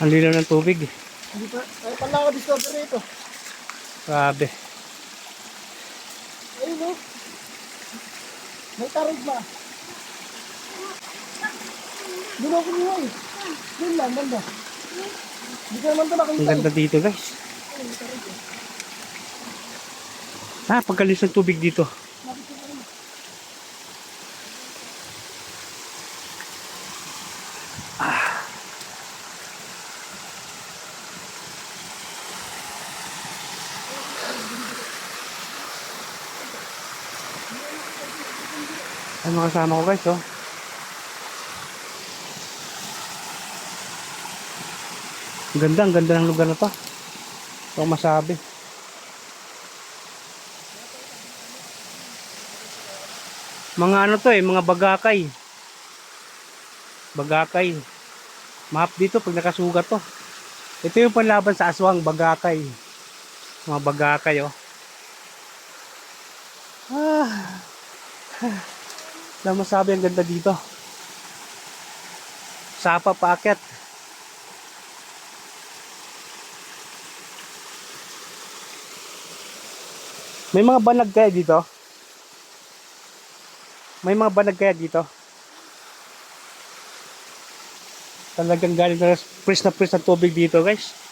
Ang linaw ng tubig. Hindi pa, ay pala ako discover ito. Grabe. Ayun no. May tarig ba? Doon ako niya eh. Doon lang, banda. Hindi ka naman ito Ang nakita. ganda dito guys. Ah, pagkalis ng tubig dito. Ay, mga kasama ko guys, oh. Ang ganda, ang ganda ng lugar na to. Ito masabi. Mga ano to eh, mga bagakay. Bagakay. Map dito pag nakasugat to. Ito yung panlaban sa aswang, bagakay. Mga bagakay oh. Ah. Lang masabi ang ganda dito. Sapa paakyat. May mga banag kaya dito? May mga banag kaya dito? Talagang galing na fresh na fresh na tubig dito guys.